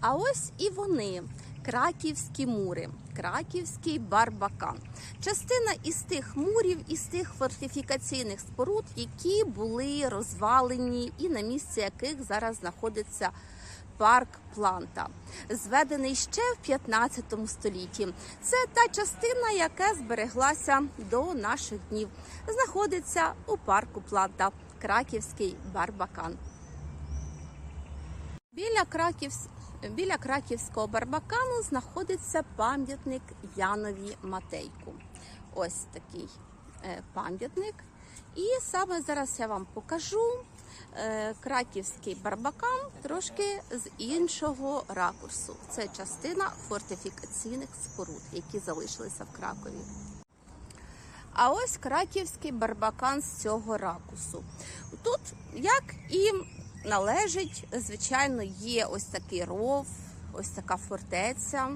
А ось і вони. Краківські мури, краківський барбакан. Частина із тих мурів, із тих фортифікаційних споруд, які були розвалені, і на місці яких зараз знаходиться парк Планта, зведений ще в 15 столітті. Це та частина, яка збереглася до наших днів. Знаходиться у парку Планта, Краківський барбакан. Біля Краківс... Біля краківського барбакану знаходиться пам'ятник Янові Матейку. Ось такий е, пам'ятник. І саме зараз я вам покажу е, краківський барбакан трошки з іншого ракурсу. Це частина фортифікаційних споруд, які залишилися в Кракові. А ось краківський барбакан з цього ракурсу. Тут, як і належить, звичайно, є ось такий ров, ось така фортеця.